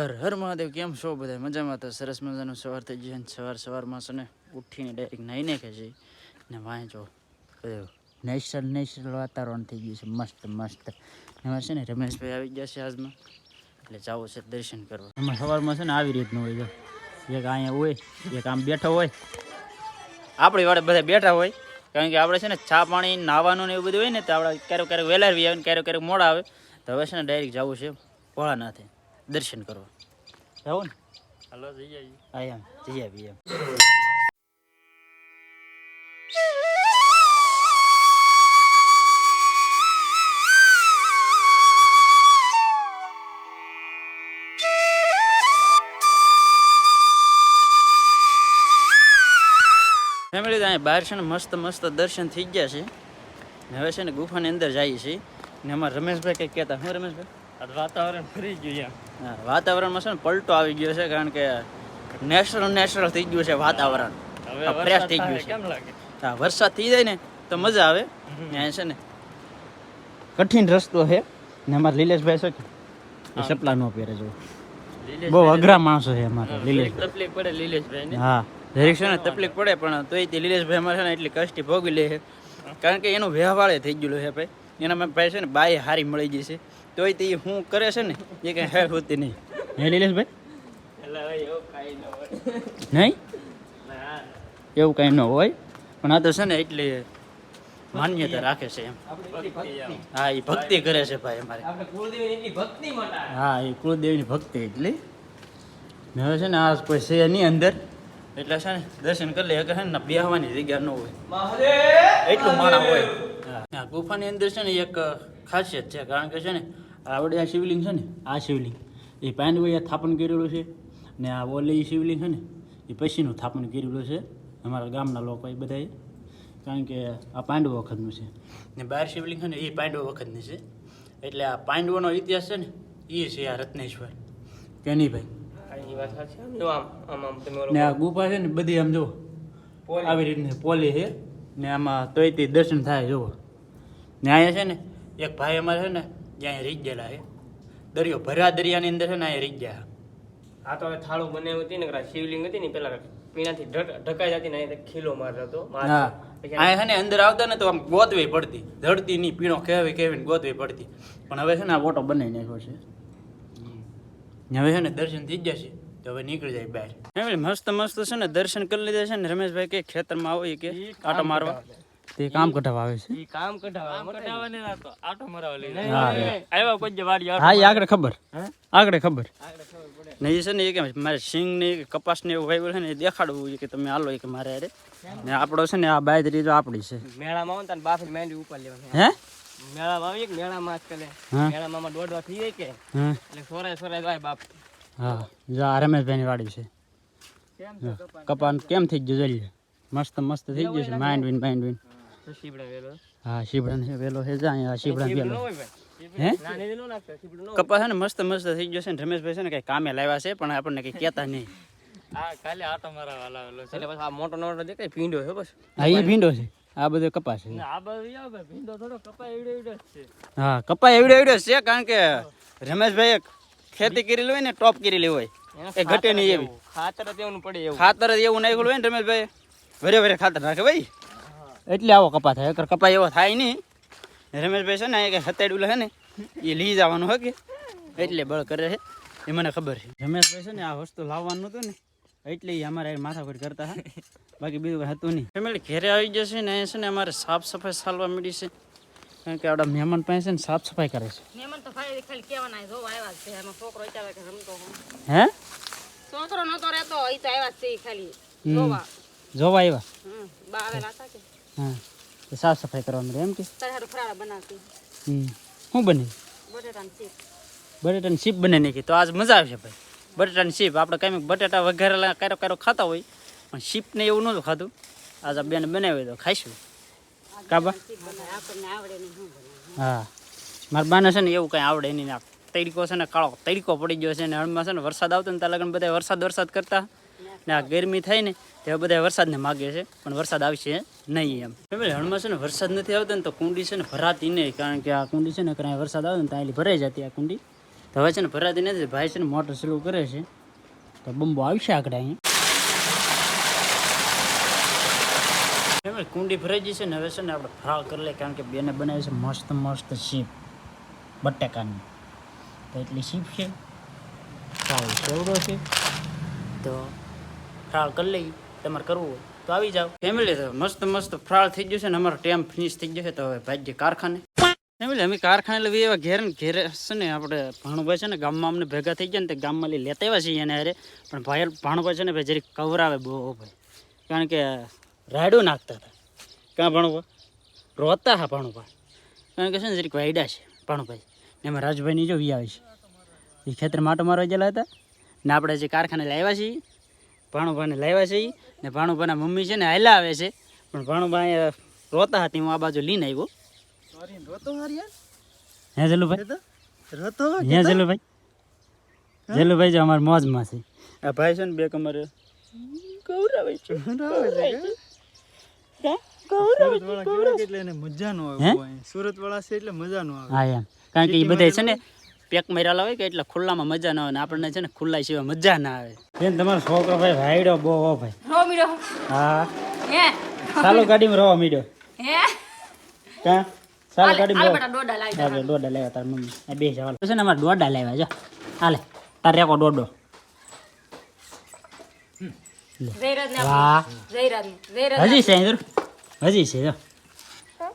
હર હર મહાદેવ, કેમ છો બધા મજામાં તો સરસ મજાનું સવાર થઈ ગયું સવાર સવારમાં છે ને ઉઠીને ડાયરેક્ટ નાહી નાખે છે ને વાંચો નેચરલ નેચરલ વાતાવરણ થઈ ગયું છે, મસ્ત મસ્ત. એમાં છે ને રમેશભાઈ આવી ગયા છે આજમાં એટલે જવું છે દર્શન કરવા. એમાં સવારમાં છે ને આવી રીતનું હોય એક અહીંયા હોય, એક આમ બેઠો હોય. આપણી વાળે બધા બેઠા હોય. કારણ કે આપણે છે ને ચા પાણી, નાવાનું ને એવું બધું હોય ને તો આપણે ક્યારેક ક્યારેક વહેલા આવે ને ક્યારેક ક્યારેક મોડા આવે. તો હવે છે ને ડાયરેક્ટ જવું છે, ભોળાનાથે. દર્શન કરવા જવું ને હાલો જઈ આવીએ હા એમ જઈ આવીએ એમ ફેમિલી અહીંયા બહાર છે ને મસ્ત મસ્ત દર્શન થઈ ગયા છે. ને હવે છે ને ગુફાની અંદર જઈએ છીએ. ને એમાં રમેશભાઈ કંઈક કહેતા હું રમેશભાઈ? આ વાતાવરણ ફરી ગયું હા, વાતાવરણમાં છે ને પલટો આવી ગયો છે કારણ કે નેચરલ નેચરલ થઈ ગયું છે વાતાવરણ. વરસાદ થઈ ગયું છે. કેમ લાગે? હા વરસાદ થઈ જાય ને તો મજા આવે. ત્યાં છે ને કઠિન રસ્તો છે ને અમારા લીલેશભાઈ છે કે? સપલા ન પહેરે જો બહુ અઘરા માણસો છે અમારા લીલેશ તકલીફ પડે લીલેશભાઈ હા દરેક છે ને તકલીફ પડે પણ તોય તે લીલેશભાઈ અમારે છે ને એટલી કષ્ટી ભોગવી લે છે. કારણ કે એનું વ્યવહારે થઈ ગયેલું છે ભાઈ. એના ભાઈ છે ને બાય હારી મળી ગઈ છે. તોય તે શું કરે છે ને એ કંઈ હેર હોતી નહીં. હે લીલેશભાઈ નહીં? એવું કઈ ન હોય? પણ આ તો છે ને એટલી માન્યતા રાખે છે એમ. હા એ ભક્તિ કરે છે ભાઈ અમારે. હા એ કુળદેવીની ભક્તિ એટલી. હવે છે ને આ કોઈ છે નહીં અંદર. એટલે છે ને દર્શન કરી લે કે છે ને બેહવાની જગ્યા ન હોય. એટલું માણા હોય. હા આ ગુફાની અંદર છે ને એક ખાસિયત છે કારણ કે છે ને આવડે આ શિવલિંગ છે ને આ શિવલિંગ. એ પાંડવોએ સ્થાપન કરેલું છે ને આ ઓલી શિવલિંગ છે ને એ પછીનું સ્થાપન કરેલું છે અમારા ગામના લોકો એ બધાએ કારણ કે આ પાંડવો વખતનું છે. ને બાર શિવલિંગ છે ને એ પાંડવો વખતની છે. એટલે આ પાંડવોનો ઇતિહાસ છે ને એ છે આ રત્નેશ્વર. કે નહીં ભાઈ? આ વાત સાચી આમ જો આમ આમ આમ તમે ઓલો ને આ ગુફા છે ને બધી આમ જુઓ આવી રીતની પોલી છે ને આમાં તોય તે દર્શન થાય જુઓ. ને અહીંયા છે ને? એક ભાઈ અમારે છે ને જ્યાં રીત ગયેલા છે. દરિયો ભરા દરિયાની અંદર છે ને અહીંયા રીત ગયા આ તો હવે થાળું બનાવ્યું હતી ને કે શિવલિંગ હતી ને પેલા પીણાથી ઢક- ઢકાઈ જતી ને અહીંયા ખીલો મારતો હતો અહીંયા છે ને અંદર આવતા ને તો આમ ગોતવી પડતી. ધડતી નહીં પીણો કહેવી કહેવી ગોતવી પડતી. પણ હવે છે ને આ ઓટો બનાવી નાખ્યો છે. ને હવે છે ને દર્શન થઈ જશે તો હવે નીકળી જાય બહાર. મસ્ત મસ્ત છે ને દર્શન કરી લીધા છે ને રમેશભાઈ કે ખેતરમાં આવો કે આટો મારવા. તે કામ કઢાવવા આવે છે? ઈ કામ કઢાવવા કઢાવવા નહીં લાગતો આટો મરાવા લઈ હા. આવ્યા કોઈ જે વાડી આટો હા એ આગળ ખબર. હે? આગળ ખબર. આગળ ખબર પડે. ને એ છે ને એ કે મારે સિંગ ને કપાસ ને એવું વાવ્યું છે ને એ દેખાડવું છે કે તમે હાલો એ કે મારે અરે ને આપણો છે ને આ બાજરી તો આપણી છે. મેળામાં આવો ને તારે બાફી માંડી ઉપર લેવાની. હે? મેળામાં આવીએ કે મેળામાં આજકાલ? હા. મેળામાં આમાં દોડવા થઈ જાય કે? હા. એટલે સોરાય સોરાય જાય બાપ. હા. જો આ રમેશભાઈની વાડી છે. કેમ જો, કપાન કેમ થઈ ગયું જોઈએ? મસ્ત મસ્ત થઈ ગયું છે. માઇન્ડ વિન માઇન્ડ વિન તો શીપડા વેલો હા શીબડન છે વેલો છે અહીંયા શીબડન વેલો. હે? ના નહીં ન નાખતો શીપડું ન હોય. કપાસ છે ને મસ્ત મસ્ત થઈ ગયો છે ને રમેશભાઈ છે ને કઈ કામે લાવ્યા છે પણ આપણને કઈ કહેતા નહીં. આ કાલે આટો મારવા લાવેલો છે. એટલે પછી આ મોટો નોટો દેખાય ભીંડો છે બસ. હા એ ભીંડો છે. આ બધો કપાસ છે. આ બધું ભીંડો થોડો કપાય એવડે એવડે છે. હા કપાસ એવડે એવડે છે કારણ કે રમેશભાઈ ખેતી કરેલી હોય ને ટોપ કરેલી હોય. એ ઘટે નહીં એવી. ખાતર જ એવું પડે એવું. ખાતર જ એવું નાખ્યું હોય ને રમેશભાઈ? વરે વરે ખાતર નાખે ભાઈ. એટલે આવો કપા થાય. અગર કપા એવો થાય નહીં. રમેશભાઈ છે ને એ કે હતાડ્યું છે ને એ લઈ જવાનું હોય કે? એટલે બળ કરે છે. એ મને ખબર છે. રમેશભાઈ છે ને આ વસ્તુ લાવવાનું હતું ને એટલે એ અમારે માથાકૂટ કરતા હતા. બાકી બીજું કંઈ હતું નહીં. ફેમિલી ઘેરે આવી જશે ને અહીંયા છે ને અમારે સાફ સફાઈ ચાલવા મળી છે. કારણ કે આપણા મહેમાન પાસે છે ને સાફ સફાઈ કરે છે. મહેમાન તો ખાલી ખાલી કહેવાના જો આવ્યા છે. એનો છોકરો વિચારે કે રમતો હે? છોકરો નતો રહેતો એ તો આવ્યા છે ખાલી. જોવા. જોવા આવ્યા? બા આવેલા હતા કે? હા. તો સાફ સફાઈ કરવા મળે એમ કે? શું બને? બટેટાની શીપ. બને નાખી તો આજ મજા આવશે ભાઈ. બટેટાની શીપ. આપણે કાંઈ બટેટા વઘારેલા કારો કારો ખાતા હોય પણ શીપને એવું નહોતું ખાતું આજ આ બેન બનાવી તો ખાઈશું. કાબા હા. મારા બાને છે ને એવું કાંઈ આવડે નહીં ને આ તડકો છે ને કાળો તરીકો પડી ગયો છે ને હળમાં છે ને વરસાદ આવતો ને ત્યાં લગન બધા વરસાદ વરસાદ કરતા. ને આ ગરમી થાય ને તે બધા વરસાદને માગે છે, પણ વરસાદ આવશે નહીં એમ. ફેમિલી હણમાં છે ને વરસાદ નથી આવતો ને તો કુંડી છે ને ભરાતી નહીં, કારણ કે આ કુંડી છે ને ક્યાંય વરસાદ આવે ને ત્યાં ભરાઈ જતી આ કુંડી. તો હવે છે ને ભરાતી નથી, ભાઈ છે ને મોટર ચાલુ કરે છે. તો બંબો આવશે આગળ અહીંયા કુંડી ભરાઈ ગઈ છે ને હવે છે ને આપણે ફ્રાવ કરી લઈએ, કારણ કે બેને બનાવી છે મસ્ત મસ્ત શીપ, બટાકાની. તો એટલી શીપ છે. સારું સેવડો છે. તો ફ્રાળ કરી લઈએ, તમારે કરવું હોય તો આવી જાઓ. ફેમિલી તો મસ્ત મસ્ત ફ્રાળ થઈ છે ને અમારો ટાઈમ ફિનિશ થઈ છે, તો હવે ભાઈ કારખાને. ફેમિલી અમે કારખાને લઈ એવા ઘેર ને ઘેર છે ને આપણે ભાણુભાઈ છે ને ગામમાં અમને ભેગા થઈ ગયા ને તે ગામમાં લઈ લેતા આવ્યા છીએ એને અરે પણ ભાઈ ભાણુભાઈ છે ને ભાઈ જરીક કવરાવે બહુ ભાઈ. કારણ કે રાયડું નાખતા હતા. કાં ભાણુભાઈ રોતા હા ભાણુભાઈ કારણ કે છે ને જરીક વાયડા છે ભાણુભાઈ. ને એમાં રાજભાઈની જો વી આવે છે. એ ખેતર માટો મારવા ગયેલા હતા. ને આપણે જે કારખાને લાવ્યા છીએ ભાણુભાઈને લાવ્યા છીએ ને ભાણુભાઈના મમ્મી છે ને હાલ્યા આવે છે. પણ ભાણુભાઈ રોતા હતી હું આ બાજુ લઈને આવ્યો. હે જલુભાઈ? રતો હે જલુભાઈ? જલુભાઈ જો અમારા મોજમાં છે. આ ભાઈ છે ને બે કમર કવરાવે છે. એટલે એને મજા નો? આવે સુરત વાળા છે એટલે મજા નો આવે. હા એમ. કારણ કે એ બધા છે ને પેક મારેલા હોય કે એટલે ખુલ્લામાં મજા ના આવે ને આપણને છે ને ખુલ્લા સિવાય મજા ના આવે. બેન તમારો છોકરો ભાઈ ભાઈડો બહુ હો ભાઈ. રો મીડો હા. હે? ચાલુ ગાડીમાં રહો મીડો હે? કા? ચાલુ ગાડીમાં હાલે રહો બેટા દોડા લાવી હા, દોડા લાવ્યા તાર મમ્મી. આ બે સવાલ છે ને અમારે દોડા લાવ્યા જો. હાલે તાર રેકો જયરાજ હજી છે અહીં હજી છે જો.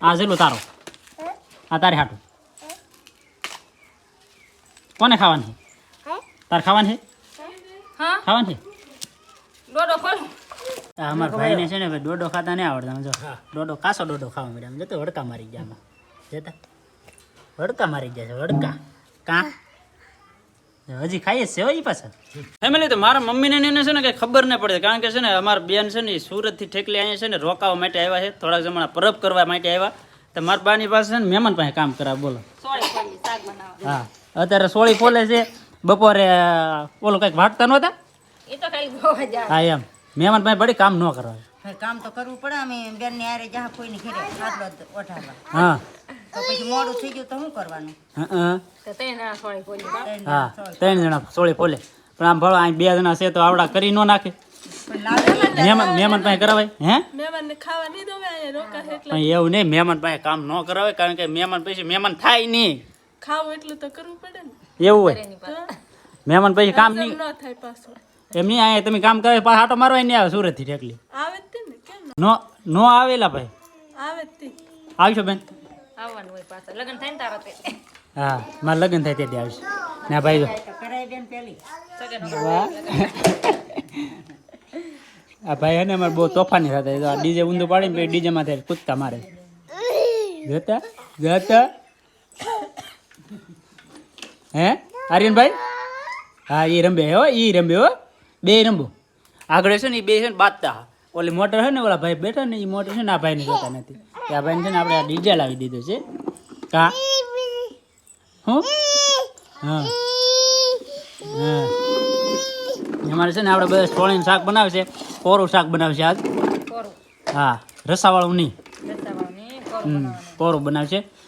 આ જેલું તારો. આ તારે હાટું. કોને ખાવાની? તાર ખાવાની છે? હા? ખાવાની દોડો ખોલ. ભાઈને છે ને ભાઈ ડોડો ખાતા નહીં આવડતા. જો ડોડો કાસો ડોડો ખાવા મળ્યા આમ જતો વડકા મારી ગયા આમાં. જતા? વડકા મારી ગયા છે વડકા. કા? હજી ખાઈએ છે હો પાછા. ફેમિલી તો મારા મમ્મીને એને છે ને કંઈ ખબર ન પડે. કારણ કે છે ને અમારા બેન છે ને સુરતથી ઠેકલી અહીંયા છે ને રોકાવા માટે આવ્યા છે. થોડાક જમાના પરબ કરવા માટે આવ્યા. તો મારા બાની પાસે છે ને મહેમાન પાસે કામ કરાવ બોલો સોળી ખોલી શાક બનાવવા હા. અત્યારે સોળી ખોલે છે. બપોરે ઓલું કંઈક વાટતા નહોતા? એ તો ખાલી જાય હા એમ. મહેમાન ભાઈ બડી કામ ન કરવા. કામ તો કરવું પડે. અમે બેન ને આરે જા કોઈ ને ઘેરે હા. તો પછી મોડું થઈ ગયું તો શું કરવાનું? હા તો ત્રણ જણા સોળી ખોલી હા ત્રણ જણા સોળી ફોલે. પણ આમ ભલો અહીં બે જણા છે તો આવડા કરી ન નાખે. મહેમાન પાસે કરાવાય? હે? મહેમાનને ખાવા નહીં દો અહીંયા રોકા છે એટલે. પણ એવું નહીં. મહેમાન પાસે કામ ન કરાવે કારણ કે મહેમાન પછી મહેમાન થાય નહીં. ખાવું એટલું તો કરવું પડે ને. એવું હોય? મહેમાન પછી કામ નહીં ન થાય પાછું. એમ નહીં અહીંયા તમે કામ કરે પાછા આટો મારવા નહીં આવે સુરતથી ઠેકલી આવે જ તે ને કેમ નો? નો આવેલા ભાઈ. આવે જ તે. આવશો બેન? આવવાનું હોય પાછા. લગ્ન થાય ને તારા તે. હા મારા લગ્ન થાય તેથી આવશે. ના ભાઈ જો. તો કરાય બેન પેલી આ ભાઈ એને અમારે બહુ તોફાની તો આ ડીજે ઊંધું પાડીને પછી ડીજે માંથી કૂદતા મારે. જતા? જતા? હે? આર્યનભાઈ? હા એ રમે હો એ રમે હો. બે રમો આગળ છે ને એ બે છે ને બાજતા ઓલી મોટર છે ને ઓલા ભાઈ બેઠા ને એ મોટર છે ને આ ભાઈને જોતા નથી. આ ભાઈને છે ને આપણે આ ડીજે લાવી દીધો છે. કા? હું? હા. હા. અમારે છે ને આપણે બધા સોળીનું શાક બનાવશે. કોરું શાક બનાવશે આજ? હા રસાવાળું નહીં કોરું બનાવશે.